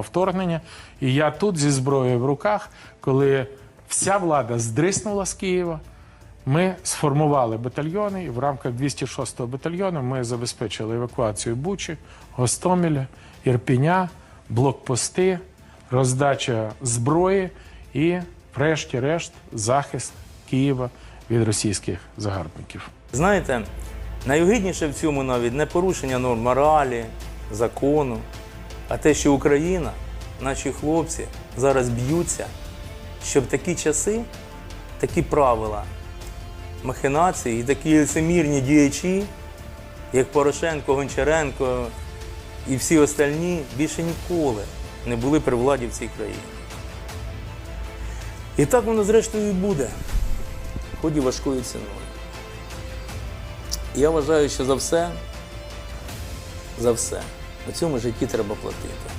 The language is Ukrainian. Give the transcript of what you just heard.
вторгнення. І я тут зі зброєю в руках, коли вся влада здриснула з Києва. Ми сформували батальйони, і в рамках 206-го батальйону ми забезпечили евакуацію Бучі, Гостомеля, Ірпіня, блокпости, роздача зброї і, врешті-решт, захист Києва від російських загарбників. Знаєте, найогидніше в цьому навіть не порушення норм моралі, закону, а те, що Україна, наші хлопці зараз б'ються, щоб такі часи, такі правила, махінації і такі лицемірні діячі, як Порошенко, Гончаренко і всі остальні, більше ніколи не були при владі в цій країні. І так воно зрештою і буде, хоч і важкою ціною. Я вважаю, що за все, за все у цьому житті треба платити.